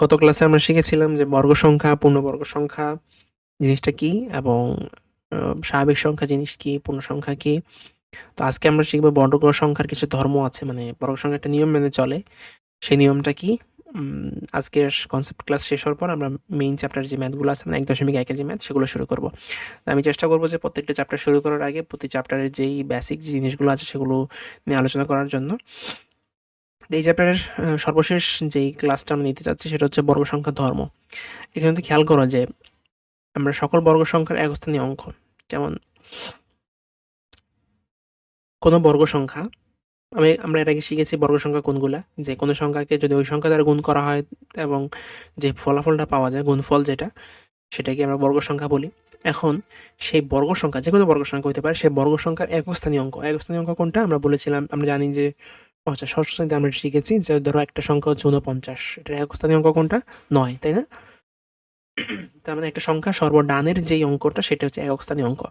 গত ক্লাসে আমরা শিখেছিলাম যে বর্গ সংখ্যা, পূর্ণবর্গ সংখ্যা জিনিসটা কি এবং স্বাভাবিক সংখ্যা জিনিস কি, পূর্ণ সংখ্যা কি। তো আজকে আমরা শিখব বর্গ সংখ্যার কিছু ধর্ম আছে মানে বর্গ সংখ্যা একটা নিয়ম মেনে চলে। সেই নিয়মটা কি? আজকের কনসেপ্ট ক্লাস শেষ হওয়ার পর আমরা মেইন চ্যাপ্টার যে ম্যাথগুলো আছে মানে এক দশমিক একের যে ম্যাথ সেগুলো শুরু করব। আমি চেষ্টা করব যে প্রত্যেকটা চ্যাপ্টার শুরু করার আগে প্রতি চ্যাপ্টারের যেই বেসিক যে জিনিসগুলো আছে, সেগুলো নিয়ে আলোচনা করার জন্য। এই চ্যাপ্টারের সর্বশেষ যেই ক্লাসটা আমরা নিতে চাচ্ছি সেটা হচ্ছে বর্গ সংখ্যা ধর্ম। এখানে তো খেয়াল করো যে আমরা সকল বর্গ সংখ্যার একস্থানীয় অঙ্ক, যেমন কোনো বর্গ সংখ্যা আমি, আমরা আগে শিখেছি বর্গ সংখ্যা কোনগুলা, যে কোনো সংখ্যাকে যদি ওই সংখ্যা দ্বারা গুণ করা হয় এবং যে ফলাফলটা পাওয়া যায়, গুণফল যেটা, সেটাকে আমরা বর্গ সংখ্যা বলি। এখন সেই বর্গ সংখ্যা যে কোনো বর্গ সংখ্যা হতে পারে, সেই বর্গ সংখ্যার একক স্থানীয় অঙ্ক, একস্থানীয় অঙ্ক কোনটা? আমরা বলেছিলাম, আমরা জানি যে ও আচ্ছা ষষ্ঠ শ্রেণীতে আমরা শিখেছি যে ধরো একটা সংখ্যা হচ্ছে উনপঞ্চাশ এটার একক স্থানীয় অঙ্ক কোনটা? নয়, তাই না? তার মানে একটা সংখ্যা সর্বডানের যেই অঙ্কটা, সেটা হচ্ছে একক স্থানীয় অঙ্ক।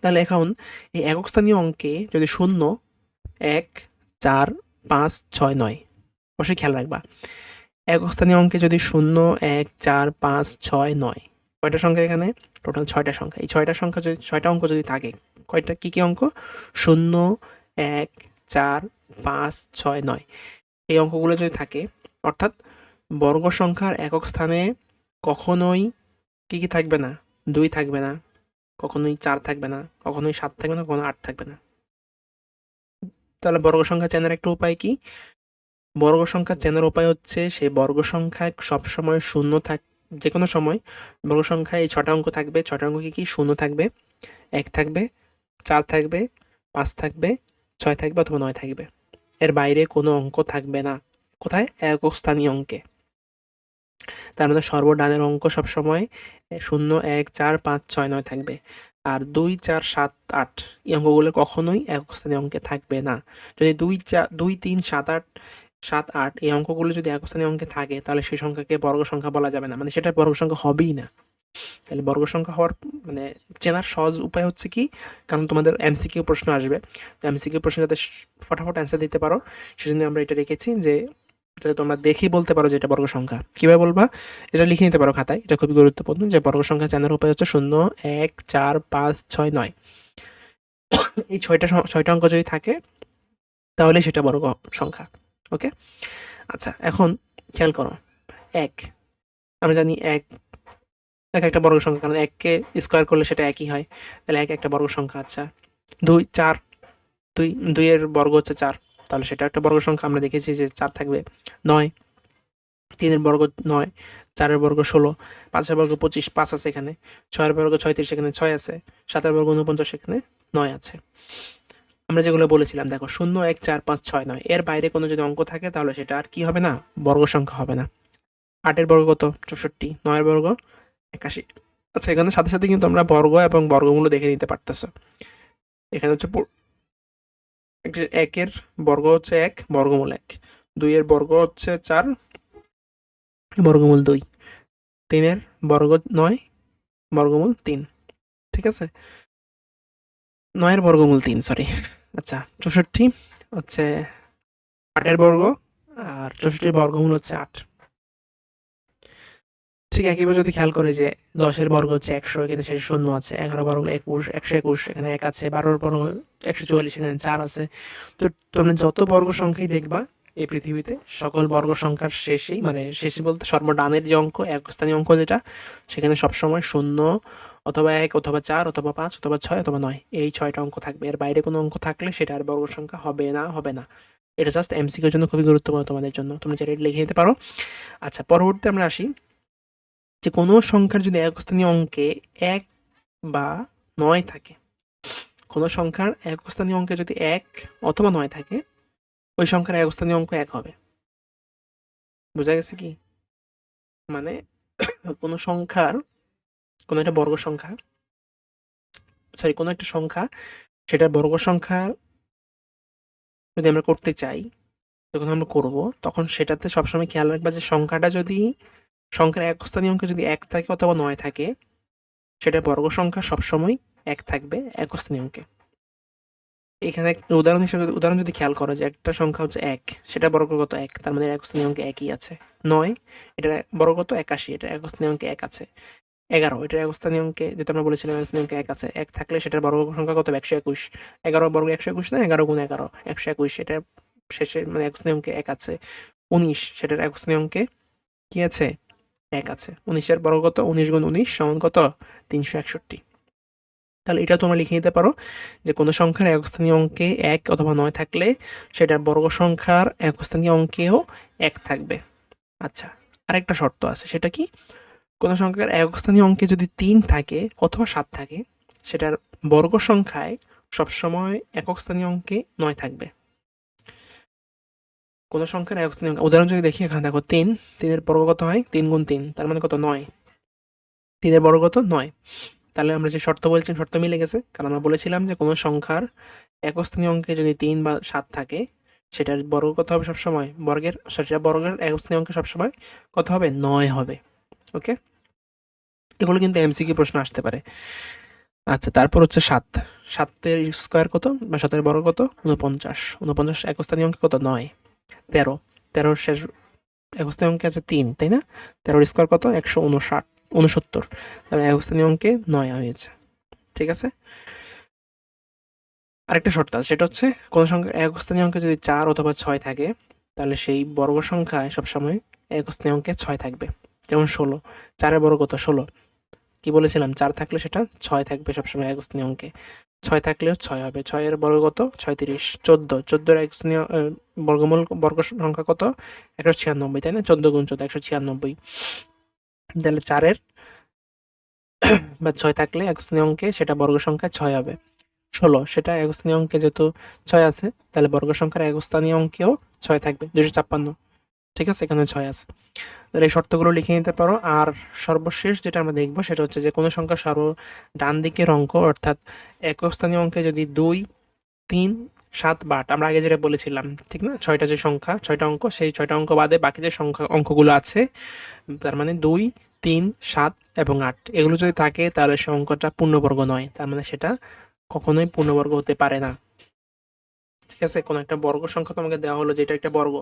তাহলে এখন এই একক স্থানীয় অঙ্কে যদি শূন্য, এক, চার, পাঁচ, ছয়, নয়, অবশ্যই খেয়াল রাখবা। একক স্থানীয় অঙ্কে যদি শূন্য, এক, চার, পাঁচ, ছয়, নয়, কয়টা সংখ্যা এখানে? টোটাল ছয়টা সংখ্যা। এই ছয়টা সংখ্যা যদি, ছয়টা অঙ্ক যদি থাকে, কয়টা, কী কী অঙ্ক? শূন্য, এক, চার পাঁচ, ছয়, নয়। এই অঙ্কগুলো যদি থাকে, অর্থাৎ বর্গ সংখ্যার একক স্থানে কখনোই কী কী থাকবে না? দুই থাকবে না, কখনোই চার থাকবে না, কখনোই সাত থাকবে না কখনো আট থাকবে না। তাহলে বর্গ সংখ্যা চেনার একটা উপায় কি? বর্গ সংখ্যা চেনার উপায় হচ্ছে সেই বর্গ সংখ্যায় সবসময় শূন্য থাক যে কোনো সময় বর্গ সংখ্যায় এই ছটা অঙ্ক থাকবে। ছটা অঙ্ক কি কি? শূন্য থাকবে, এক থাকবে, চার থাকবে, পাঁচ থাকবে ছয় থাকবে অথবা নয় থাকবে। এর বাইরে কোনো অঙ্ক থাকবে না। কোথায়? একক স্থানীয় অঙ্কে তার মধ্যে সর্বডানের অঙ্ক সবসময় শূন্য, এক চার পাঁচ, ছয়, নয় থাকবে। আর দুই চার সাত আট এই অঙ্কগুলো কখনোই একক স্থানীয় অঙ্কে থাকবে না। যদি দুই চার দুই, তিন, সাত আট সাত আট এই অঙ্কগুলো যদি একক স্থানীয় অঙ্কে থাকে, তাহলে সেই সংখ্যাকে বর্গ সংখ্যা বলা যাবে না। মানে সেটা বর্গ সংখ্যা হবেই না। তাহলে বর্গ সংখ্যা হওয়ার মানে চেনার সহজ উপায় হচ্ছে কি? কারণ তোমাদের এমসিকিউ প্রশ্ন আসবে। তো এমসিকিউ প্রশ্ন যাতে ফটাফট অ্যান্সার দিতে পারো। সেজন্য আমরা এটা রেখেছি যে, যাতে তোমরা দেখেই বলতে পারো যে এটা বর্গ সংখ্যা। কীভাবে বলবা? এটা লিখে নিতে পারো খাতায়। এটা খুবই গুরুত্বপূর্ণ যে বর্গ সংখ্যা জানার উপায় হচ্ছে শূন্য, এক, চার, পাঁচ, ছয়, নয়। এই ছয়টা ছয়টা অঙ্ক যদি থাকে, তাহলে সেটা বর্গ সংখ্যা। ওকে? আচ্ছা এখন খেয়াল করো। এক। আমরা জানি এক এক একটা বর্গ সংখ্যা, কারণ এককে স্কোয়ার করলে সেটা একই হয়। তাহলে এক একটা বর্গ সংখ্যা আচ্ছা। দুই, চার। দুই, দুইয়ের বর্গ হচ্ছে চার। তাহলে সেটা একটা বর্গ সংখ্যা, আমরা দেখেছি যে চার থাকবে। নয়, তিনের বর্গ নয়, চারের বর্গ ষোলো, পাঁচের বর্গ পঁচিশ, পাঁচ আছে এখানে। ছয়ের বর্গ ছয়ত্রিশ, এখানে ছয় আছে। সাতের বর্গ উনপঞ্চাশ এখানে নয় আছে। আমরা যেগুলো বলেছিলাম, দেখো, শূন্য, এক, চার, পাঁচ, ছয়, নয়। এর বাইরে কোনো যদি অঙ্ক থাকে, তাহলে সেটা আর কি হবে না? বর্গ সংখ্যা হবে না। আটের বর্গ কত? চৌষট্টি। নয়ের বর্গ একাশি। আচ্ছা এখানে সাথে সাথে কিন্তু আমরা বর্গ এবং বর্গমূল দেখে নিতে পারতেছো। এখানে হচ্ছে একের বর্গ হচ্ছে এক, বর্গমূল এক। দুইয়ের বর্গ হচ্ছে চার, বর্গমূল দুই। তিনের বর্গ নয়, বর্গমূল তিন। ঠিক আছে? নয়ের বর্গমূল তিন সরি আচ্ছা চৌষট্টি হচ্ছে আটের বর্গ, আর চৌষট্টির বর্গমূল হচ্ছে আট। ঠিক একইভাবে যদি খেয়াল করে যে দশের বর্গ হচ্ছে একশো, এখানে শেষে শূন্য আছে, এগারো বর্গ একুশ, একশো একুশ, এখানে এক আছে বারোর বর্গ একশো চুয়াল্লিশ, এখানে চার আছে। তো তোমরা যত বর্গ সংখ্যাই দেখবা এই পৃথিবীতে, সকল বর্গ সংখ্যার শেষেই মানে শেষে বলতে সর্বডানের যে অঙ্ক, এক স্থানীয় অঙ্ক যেটা, সেখানে সবসময় শূন্য অথবা এক, অথবা চার, অথবা পাঁচ, অথবা ছয়, অথবা নয়, এই ছয়টা অঙ্ক থাকবে। এর বাইরে কোনো অঙ্ক থাকলে সেটা আর বর্গ সংখ্যা হবে না হবে না। এটা জাস্ট এমসিকিউর জন্য খুবই গুরুত্বপূর্ণ তোমাদের জন্য। তোমরা যেটা লিখে নিতে পারো। আচ্ছা পরবর্তীতে আমরা আসি। যে কোনো সংখ্যার যদি এক স্থানীয় অঙ্কে এক বা নয় থাকে, কোনো সংখ্যার এক স্থানীয় অঙ্কে যদি এক অথবা নয় থাকে, ওই সংখ্যার এক স্থানীয় অঙ্ক এক হবে। বোঝা গেছে কি? মানে কোনো সংখ্যার, কোনো একটা বর্গ সংখ্যা সরি কোনো একটা সংখ্যা, সেটা বর্গ সংখ্যা যদি আমরা করতে চাই, যখন আমরা করব, তখন সেটাতে সবসময় খেয়াল রাখবা যে সংখ্যাটা যদি সংখ্যার এক স্থানীয় অঙ্কে যদি এক থাকে অথবা নয় থাকে, সেটা বর্গ সংখ্যা সবসময় এক থাকবে এক স্থানীয় অঙ্কে। এখানে উদাহরণ হিসেবে, উদাহরণ যদি খেয়াল করো যে একটা সংখ্যা হচ্ছে এক, সেটা বর্গগত এক, তার মানে এক স্থানীয় অঙ্কে একই আছে। নয়, এটা বর্গগত একাশি, এটা এক স্থানীয় অঙ্কে এক আছে। এগারো, এটা এক স্থানীয় অঙ্কে, যেটা আমরা বলেছিলাম এক স্থানীয় অঙ্কে এক আছে। এক থাকলে সেটার বর্গ সংখ্যা কত একশো একুশ। এগারো বর্গ একশো একুশ না? এগারো গুণ এগারো, একশো একুশ, এটা শেষে মানে এক স্থানীয় অঙ্কে এক আছে। উনিশ, সেটার এক স্থানীয় অঙ্কে কি আছে? এক আছে। উনিশের বর্গ কত? উনিশ গুণ উনিশ সমান কত? তিনশো একষট্টি। তাহলে এটা তোমরা লিখে নিতে পারো যে কোনো সংখ্যার একস্থানীয় অঙ্কে এক অথবা নয় থাকলে সেটার বর্গ সংখ্যার একস্থানীয় অঙ্কেও এক থাকবে। আচ্ছা আরেকটা শর্ত আছে, সেটা কি? কোনো সংখ্যার একস্থানীয় অঙ্কে যদি তিন থাকে অথবা সাত থাকে, সেটার বর্গ সংখ্যায় সবসময় একক স্থানীয় অঙ্কে নয় থাকবে। কোনো সংখ্যার একক স্থানীয় উদাহরণ যদি দেখি এখানে, দেখো, তিন। তিনের বর্গ কত হয়? তিন গুণ তিন। তার মানে কত? নয়। তিনের বর্গ কত? নয়। তাহলে আমরা যে শর্ত বলছেন শর্ত মিলে গেছে। কারণ আমরা বলেছিলাম যে কোনো সংখ্যার একস্থানীয় অঙ্কে যদি তিন বা সাত থাকে, সেটার বর্গ কত হবে সবসময়? বর্গের সেটা বর্গের একস্থানীয় অঙ্কে সবসময় কত হবে? নয় হবে। ওকে? এগুলো কিন্তু এমসিকিউ প্রশ্ন আসতে পারে। আচ্ছা তারপর হচ্ছে সাত। সাতের স্কোয়ার কত বা সাতের বর্গ কত? উনপঞ্চাশ উনপঞ্চাশ একস্থানীয় অঙ্কে কত? নয়। তেরো। তেরোর শেষ একস্থানীয় অঙ্কে আছে তিন, তাই না? তেরোর স্কোয়ার কত? একশো উনষাট, উনসত্তর। তাহলে একস্থানীয় অঙ্কে নয় হয়েছে। ঠিক আছে? আরেকটা শর্ত আছে, সেটা হচ্ছে কোনো সংখ্যা একস্থানীয় অঙ্কে যদি চার অথবা ছয় থাকে, তাহলে সেই বর্গ সংখ্যায় সবসময় একস্থানীয় অঙ্কে ছয় থাকবে। যেমন ষোলো। চারের বর্গ কত? ষোলো। কি বলেছিলাম? চার থাকলে সেটা ছয় থাকবে সবসময় একস্থানীয় অঙ্কে ছয় থাকলেও ছয় হবে। ছয়ের বর্গ কত? ছয়ত্রিশ। চোদ্দ। চোদ্দোর একস্থানীয় বর্গমূল বর্গ সংখ্যা কত? একশো ছিয়ানব্বই, তাই না? চোদ্দ গুণ চোদ্দ, একশো ছিয়ানব্বই। তাহলে চারের বা ছয় থাকলে একস্থানীয় অঙ্কে সেটা বর্গ সংখ্যা ছয় হবে। ষোলো, সেটা একস্থানীয় অঙ্কে যেহেতু ছয় আছে, তাহলে বর্গ সংখ্যার একস্থানীয় অঙ্কেও ছয় থাকবে। দুশো ছাপ্পান্ন। ঠিক আছে? এখানে ছয় আছে। তাহলে এই শর্তগুলো লিখে নিতে পারো। আর সর্বশেষ যেটা আমরা দেখব সেটা হচ্ছে যে কোনো সংখ্যা সর্ব ডান দিকের অঙ্ক, অর্থাৎ একস্থানীয় অঙ্কে যদি দুই, তিন, সাত বা আট, আমরা আগে যেটা বলেছিলাম, ঠিক না? ছয়টা যে সংখ্যা, ছয়টা অঙ্ক, সেই ছয়টা অঙ্ক বাদে বাকি যে সংখ্যা অঙ্কগুলো আছে, তার মানে দুই, তিন, সাত এবং আট, এগুলো যদি থাকে তাহলে সে অঙ্কটা পূর্ণবর্গ নয়। তার মানে সেটা কখনোই পূর্ণবর্গ হতে পারে না। ঠিক আছে, কোনো একটা বর্গ সংখ্যা তোমাকে দেওয়া হলো যে এটা একটা বর্গ,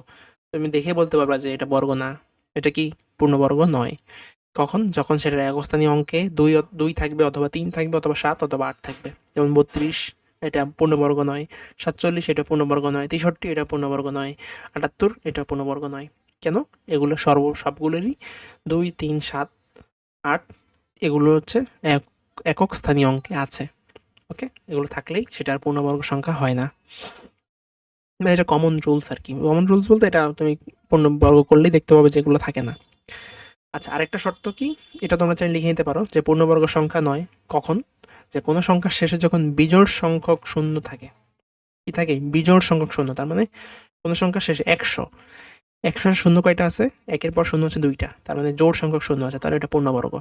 তুমি দেখে বলতে পারবা যে এটা বর্গ না। এটা কি পূর্ণবর্গ নয়। কখন? যখন সেটা একস্থানীয় অঙ্কে দুই দুই থাকবে অথবা তিন থাকবে অথবা সাত অথবা আট থাকবে। যেমন বত্রিশ, এটা পূর্ণবর্গ নয়। সাতচল্লিশ, এটা পূর্ণবর্গ নয়। তেষট্টি, এটা পূর্ণবর্গ নয়। আটাত্তর, এটা পূর্ণবর্গ নয়। কেন? এগুলো সর্ব, সবগুলোরই দুই, তিন, সাত, আট, এগুলো হচ্ছে এক, একক স্থানীয় অঙ্কে আছে। ওকে? এগুলো থাকলেই সেটার পূর্ণবর্গ সংখ্যা হয় না। এটা কমন রুলস আর কি। কমন রুলস বলতে এটা তুমি পূর্ণবর্গ করলেই দেখতে পাবে যেগুলো থাকে না। আচ্ছা আরেকটা শর্ত কি? এটা তোমরা চাইলে লিখে নিতে পারো যে পূর্ণবর্গ সংখ্যা নয়, কখন? যে কোনো সংখ্যার শেষে যখন বিজোড় সংখ্যক শূন্য থাকে, কি থাকে? বিজোড় সংখ্যক শূন্য, তার মানে কোনো সংখ্যার শেষে একশো। একশোর শূন্য কয়টা আছে? একের পর শূন্য হচ্ছে দুইটা, তার মানে জোড় সংখ্যক শূন্য আছে, তাহলে এটা পূর্ণবর্গ।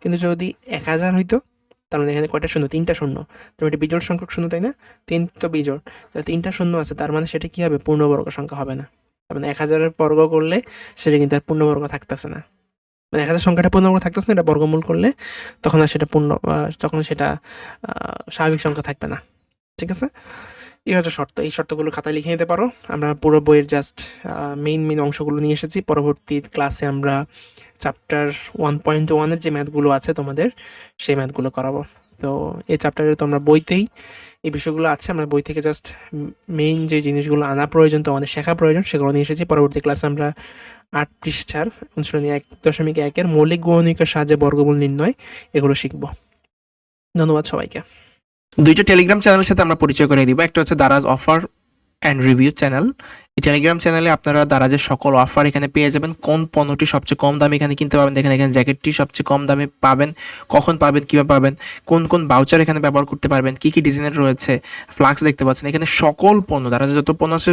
কিন্তু যদি এক হাজার হইতো তার মানে এখানে কয়টা শূন্য? তিনটা শূন্য। তো এটা বিজোড় সংখ্যক শূন্য, তাই না? তিন তো বিজোড়। তাহলে তিনটা শূন্য আছে, তার মানে সেটা কী হবে? পূর্ণবর্গ সংখ্যা হবে না। তার মানে এক হাজারের বর্গ করলে সেটা কিন্তু আর পূর্ণবর্গ থাকতেছে না। মানে এক হাজার সংখ্যাটা পূর্ণবর্গ থাকতেছে না, এটা বর্গমূল করলে তখন আর সেটা পূর্ণ তখন সেটা স্বাভাবিক সংখ্যা থাকবে না। ঠিক আছে? এই হচ্ছে শর্ত, এই শর্তগুলো খাতায় লিখে নিতে পারো। আমরা পুরো বইয়ের জাস্ট মেইন মেইন অংশগুলো নিয়ে এসেছি। পরবর্তী ক্লাসে আমরা চ্যাপ্টার ওয়ান পয়েন্ট ওয়ানের যে ম্যাথগুলো আছে তোমাদের, সেই ম্যাথগুলো করাবো। তো এই চ্যাপ্টারে তো আমরা বইতেই এই বিষয়গুলো আছে। আমরা বই থেকে জাস্ট মেইন যে জিনিসগুলো আনা প্রয়োজন তো আমাদের শেখা প্রয়োজন, সেগুলো নিয়ে এসেছি। পরবর্তী ক্লাসে আমরা আট পৃষ্ঠার অনুশীলনী এক, দশমিক একের মৌলিক গণনিকের সাহায্যে বর্গমূল নির্ণয়, এগুলো শিখব। ধন্যবাদ সবাইকে। দুইটা টেলিগ্রাম চ্যানেলের সাথে আমরা পরিচয় করে দিব। একটা হচ্ছে Daraz offer and review channel এই টেলিগ্রাম চ্যানেলে আপনারা দারাজের সকল অফার এখানে পেয়ে যাবেন। কোন পণ্যটি সবচেয়ে কম দামে এখানে কিনতে পাবেন দেখেন, এখানে জ্যাকেটটি সবচেয়ে কম দামে পাবেন। কখন পাবেন, কীভাবে পাবেন? কোন কোন বাউচার এখানে ব্যবহার করতে পারবেন? কী কী ডিজাইনের রয়েছে? ফ্লাক্স দেখতে পাচ্ছেন। এখানে সকল পণ্য দারাজের যত পণ্য আছে